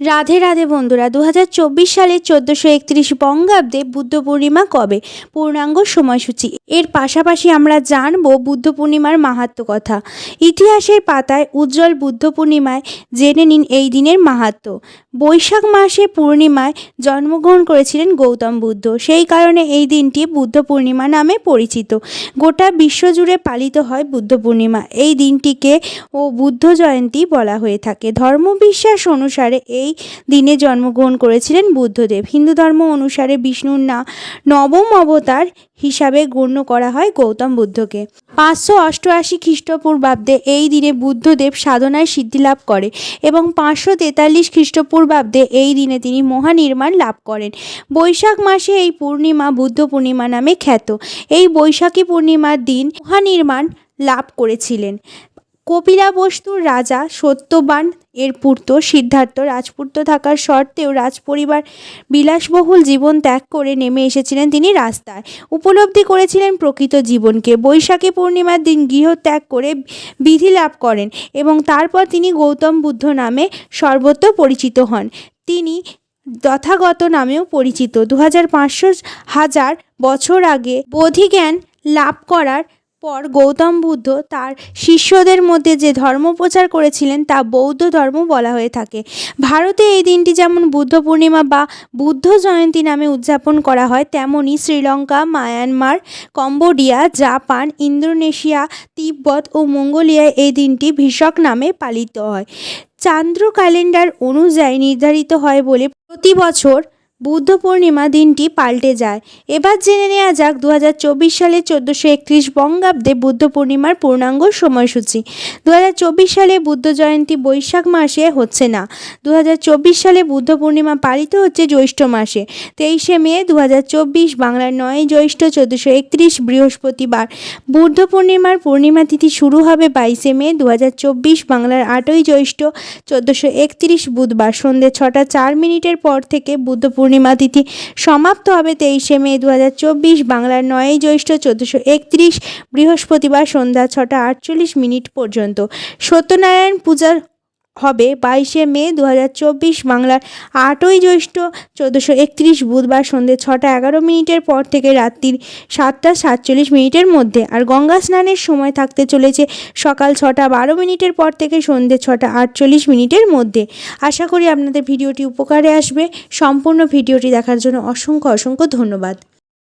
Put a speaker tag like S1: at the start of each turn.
S1: রাধে রাধে বন্ধুরা দু হাজার চব্বিশ সালের চোদ্দোশো একত্রিশ বঙ্গাব্দে বুদ্ধ পূর্ণিমা কবে? পূর্ণাঙ্গ সময়সূচি। এর পাশাপাশি আমরা জানব বুদ্ধ পূর্ণিমার মাহাত্ম্য কথা। ইতিহাসের পাতায় উজ্জ্বল বুদ্ধ পূর্ণিমায় জেনে নিন এই দিনের মাহাত্ম্য বৈশাখ মাসে পূর্ণিমায় জন্মগ্রহণ করেছিলেন গৌতম বুদ্ধ। সেই কারণে এই দিনটি বুদ্ধ পূর্ণিমা নামে পরিচিত। গোটা বিশ্বজুড়ে পালিত হয় বুদ্ধ পূর্ণিমা। এই দিনটিকে ও বুদ্ধ জয়ন্তী বলা হয়ে থাকে। ধর্মবিশ্বাস অনুসারে এই দিনে জন্মগ্রহণ করেছিলেন বুদ্ধদেব। হিন্দু ধর্ম অনুসারে বিষ্ণুর না, নবম অবতার হিসাবে গণ্য করা হয় গৌতম বুদ্ধকে। পাঁচশো অষ্টআশি খ্রিস্টপূর্বাব্দে এই দিনে বুদ্ধদেব সাধনায় সিদ্ধি লাভ করে এবং পাঁচশো তেতাল্লিশ খ্রিস্টপূর্বাব্দে এই দিনে তিনি মহানির্মাণ লাভ করেন। বৈশাখ মাসে এই পূর্ণিমা বুদ্ধ পূর্ণিমা নামে খ্যাত। এই বৈশাখী পূর্ণিমার দিন মহানির্মাণ লাভ করেছিলেন। কপিলাবস্তুর রাজা সত্যবান। এর পুত্র সিদ্ধার্থ রাজপুত্র থাকার সত্ত্বেও রাজপরিবার বিলাসবহুল জীবন ত্যাগ করে নেমে এসেছিলেন তিনি রাস্তায়। উপলব্ধি করেছিলেন প্রকৃত জীবনকে। বৈশাখী পূর্ণিমার দিন গৃহত্যাগ করে বিধি লাভ করেন এবং তারপর তিনি গৌতম বুদ্ধ নামে সর্বত্র পরিচিত হন। তিনি যথাগত নামেও পরিচিত। দু হাজার হাজার বছর আগে বোধিজ্ঞান লাভ করার পর গৌতম বুদ্ধ তার শিষ্যদের মধ্যে যে ধর্ম প্রচার করেছিলেন, তা বৌদ্ধ ধর্ম বলা হয়ে থাকে। ভারতে এই দিনটি যেমন বুদ্ধ পূর্ণিমা বা বুদ্ধ জয়ন্তী নামে উদযাপন করা হয়, তেমনি Sri Lanka, Myanmar, Cambodia, Japan, Indonesia, তিব্বত ও মঙ্গোলিয়ায় এই দিনটি ভিষক নামে পালিত হয়। চান্দ্র ক্যালেন্ডার অনুযায়ী নির্ধারিত হয় বলে প্রতি বছর বুদ্ধ পূর্ণিমা দিনটি পাল্টে যায়। এবার জেনে নেওয়া যাক দু হাজার চব্বিশ সালে চোদ্দোশো একত্রিশ বঙ্গাব্দে বুদ্ধ পূর্ণিমার পূর্ণাঙ্গ সময়সূচি। দু সালে বুদ্ধ জয়ন্তী বৈশাখ মাসে হচ্ছে না। দু হাজার চব্বিশ সালে বুদ্ধ পূর্ণিমা পালিত হচ্ছে জ্যৈষ্ঠ মাসে। তেইশে মে দু হাজার চব্বিশ বাংলার নয় জ্যৈষ্ঠ চোদ্দোশো একত্রিশ বৃহস্পতিবার। বুদ্ধ পূর্ণিমার পূর্ণিমা তিথি শুরু হবে বাইশে মে দু হাজার চব্বিশ বাংলার আটই জ্যৈষ্ঠ চোদ্দোশো একত্রিশ বুধবার। সন্ধ্যে ছটা চার মিনিটের পর থেকে বুদ্ধ পূর্ণিমা তিথি সমাপ্ত হবে তেইশে মে দু বাংলার নয়ই জ্যৈষ্ঠ চোদ্দোশো একত্রিশ, বৃহস্পতিবার সন্ধ্যা ছটা আটচল্লিশ মিনিট পর্যন্ত। সত্যনারায়ণ পূজা হবে বাইশে মে দু হাজার চব্বিশ বাংলার আটই জ্যৈষ্ঠ চোদ্দোশো একত্রিশ বুধবার সন্ধ্যে ছটা এগারো মিনিটের পর থেকে রাত্রির সাতটা সাতচল্লিশ মিনিটের মধ্যে আর গঙ্গা স্নানের সময় থাকতে চলেছে সকাল ছটা বারো মিনিটের পর থেকে সন্ধ্যে ছটা আটচল্লিশ মিনিটের মধ্যে। আশা করি আপনাদের ভিডিওটি উপকারে আসবে। সম্পূর্ণ ভিডিওটি দেখার জন্য অসংখ্য অসংখ্য ধন্যবাদ।